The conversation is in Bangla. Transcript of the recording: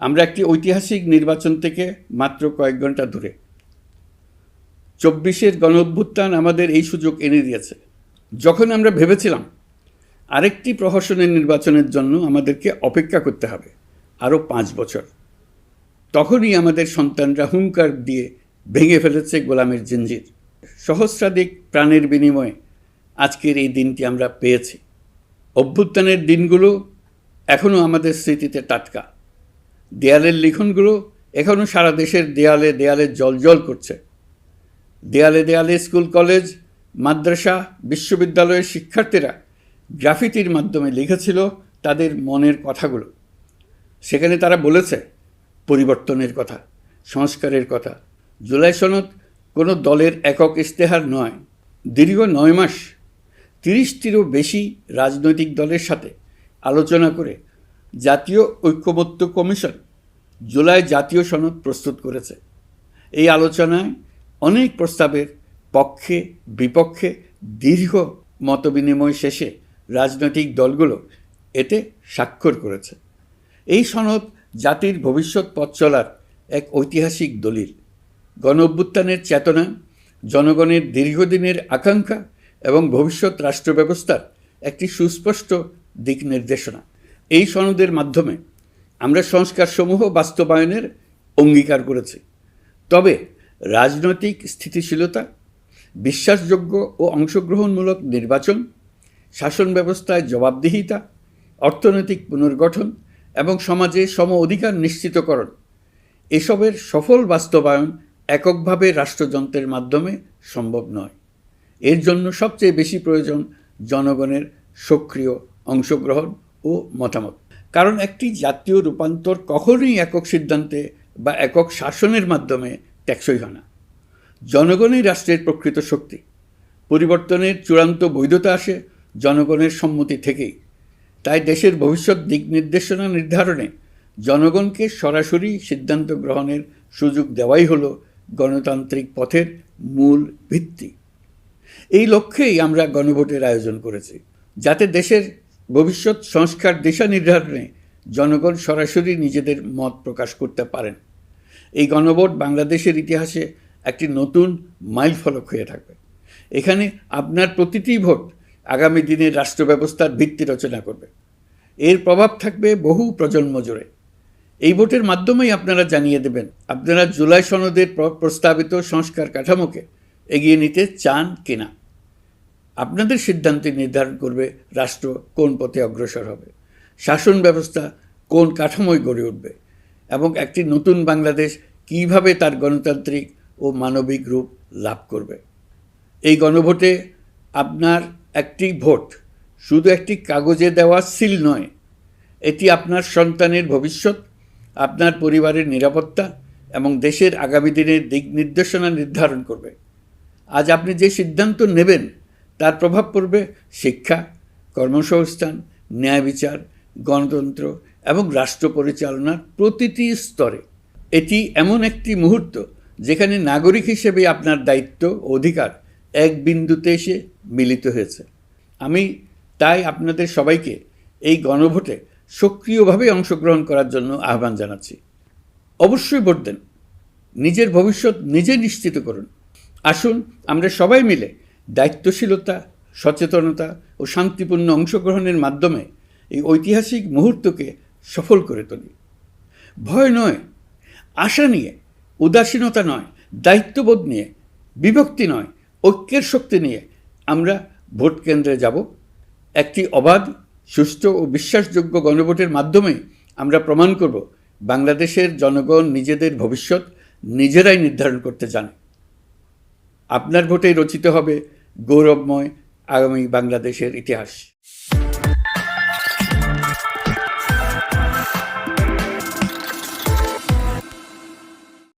আমরা একটি ঐতিহাসিক নির্বাচন থেকে মাত্র কয়েক ঘণ্টা দূরে। চব্বিশের গণ অভ্যুত্থান আমাদের এই সুযোগ এনে দিয়েছে। যখন আমরা ভেবেছিলাম আরেকটি প্রহসনের নির্বাচনের জন্য আমাদেরকে অপেক্ষা করতে হবে, আরও পাঁচ বছর, তখনই আমাদের সন্তানরা হুঙ্কার দিয়ে ভেঙে ফেলেছে গোলামের জিঞ্জির। সহস্রাধিক প্রাণের বিনিময়ে আজকের এই দিনটি আমরা পেয়েছি। অভ্যুত্থানের দিনগুলো এখনও আমাদের স্মৃতিতে টাটকা। দেয়ালের লিখনগুলো এখনও সারা দেশের দেয়ালে দেয়ালে জল করছে। দেয়ালে দেয়ালে স্কুল, কলেজ, মাদ্রাসা, বিশ্ববিদ্যালয়ের শিক্ষার্থীরা গ্রাফিতির মাধ্যমে লিখেছিল তাদের মনের কথাগুলো। সেখানে তারা বলেছে, পরিবর্তনের কথা, সংস্কারের কথা। জুলাই সনদ কোনো দলের একক ইশতেহার নয়। দীর্ঘ নয় মাস তিরিশটিরও বেশি রাজনৈতিক দলের সাথে আলোচনা করে জাতীয় ঐক্যমত্য কমিশন জুলাই জাতীয় সনদ প্রস্তুত করেছে। এই আলোচনায় অনেক প্রস্তাবের পক্ষে, বিপক্ষে, দীর্ঘ মতবিনিময় শেষে রাজনৈতিক দলগুলো এতে স্বাক্ষর করেছে। এই সনদ জাতির ভবিষ্যৎ পথ চলার এক ঐতিহাসিক দলিল। গণ অভ্যুত্থানের চেতনা, জনগণের দীর্ঘদিনের আকাঙ্ক্ষা এবং ভবিষ্যৎ রাষ্ট্র ব্যবস্থার একটি সুস্পষ্ট দিক নির্দেশনা। এই সনদের মাধ্যমে আমরা সংস্কারসমূহ বাস্তবায়নের অঙ্গীকার করেছি। তবে রাজনৈতিক স্থিতিশীলতা, বিশ্বাসযোগ্য ও অংশগ্রহণমূলক নির্বাচন, শাসন ব্যবস্থায় জবাবদিহিতা, অর্থনৈতিক পুনর্গঠন এবং সমাজে সম অধিকার নিশ্চিতকরণ, এসবের সফল বাস্তবায়ন এককভাবে রাষ্ট্রযন্ত্রের মাধ্যমে সম্ভব নয়। এর জন্য সবচেয়ে বেশি প্রয়োজন জনগণের সক্রিয় অংশগ্রহণ ও মতামত। কারণ একটি জাতীয় রূপান্তর কখনোই একক সিদ্ধান্তে বা একক শাসনের মাধ্যমে ট্যাক্সই হয় না। জনগণই রাষ্ট্রের প্রকৃত শক্তি। পরিবর্তনের চূড়ান্ত বৈধতা আসে জনগণের সম্মতি থেকেই। তাই দেশের ভবিষ্যৎ দিক নির্দেশনা নির্ধারণে জনগণকে সরাসরি সিদ্ধান্ত গ্রহণের সুযোগ দেওয়াই হলো গণতান্ত্রিক পথের মূল ভিত্তি। এই লক্ষ্যেই আমরা গণভোটের আয়োজন করেছি, যাতে দেশের ভবিষ্যৎ সংস্কার দিশা নির্ধারণে জনগণ সরাসরি নিজেদের মত প্রকাশ করতে পারেন। এই গণভোট বাংলাদেশের ইতিহাসে একটি নতুন মাইল ফলক হয়ে থাকবে। এখানে আপনার প্রতিটি ভোট আগামী দিনের রাষ্ট্র ব্যবস্থার ভিত্তি রচনা করবে। এর প্রভাব থাকবে বহু প্রজন্ম জুড়ে। এই ভোটের মাধ্যমেই আপনারা জানিয়ে দেবেন, আপনারা জুলাই সনদের প্রস্তাবিত সংস্কার কাঠামোকে এগিয়ে নিতে চান কিনা। আপনাদের সিদ্ধান্তে নির্ধারণ করবে রাষ্ট্র কোন পথে অগ্রসর হবে। শাসন ব্যবস্থা কোন কাঠামোয় গড়ে উঠবে এবং একটি নতুন বাংলাদেশ কীভাবে তার গণতান্ত্রিক ও মানবিক রূপ লাভ করবে। এই গণভোটে আপনার একটি ভোট শুধু একটি কাগজে দেওয়া সিল নয়, এটি আপনার সন্তানের ভবিষ্যৎ, আপনার পরিবারের নিরাপত্তা এবং দেশের আগামী দিনের দিক নির্দেশনা নির্ধারণ করবে। আজ আপনি যে সিদ্ধান্ত নেবেন তার প্রভাব পড়বে শিক্ষা, কর্মসংস্থান, ন্যায় বিচার, গণতন্ত্র এবং রাষ্ট্র পরিচালনার প্রতিটি স্তরে। এটি এমন একটি মুহূর্ত যেখানে নাগরিক হিসেবে আপনার দায়িত্ব অধিকার এক বিন্দুতে এসে মিলিত হয়েছে। আমি তাই আপনাদের সবাইকে এই গণভোটে সক্রিয়ভাবে অংশগ্রহণ করার জন্য আহ্বান জানাচ্ছি। অবশ্যই ভোট দেন। নিজের ভবিষ্যৎ নিজে নিশ্চিত করুন। আসুন, আমরা সবাই মিলে দায়িত্বশীলতা, সচেতনতা ও শান্তিপূর্ণ অংশগ্রহণের মাধ্যমে এই ঐতিহাসিক মুহূর্তকে সফল করে তুলি। ভয় নয়, আশা নিয়ে, উদাসীনতা নয়, দায়িত্ববোধ নিয়ে, বিভক্তি নয়, ঐক্যের শক্তি নিয়ে আমরা ভোট কেন্দ্রে যাব। একটি অবাধ সুষ্ঠু ও বিশ্বাসযোগ্য গণভোটের মাধ্যমে আমরা প্রমাণ করব বাংলাদেশের জনগণ নিজেদের ভবিষ্যৎ নিজেরাই নির্ধারণ করতে জানে। আপনার ভোটে রচিত হবে গৌরবময় আগামী বাংলাদেশের ইতিহাস।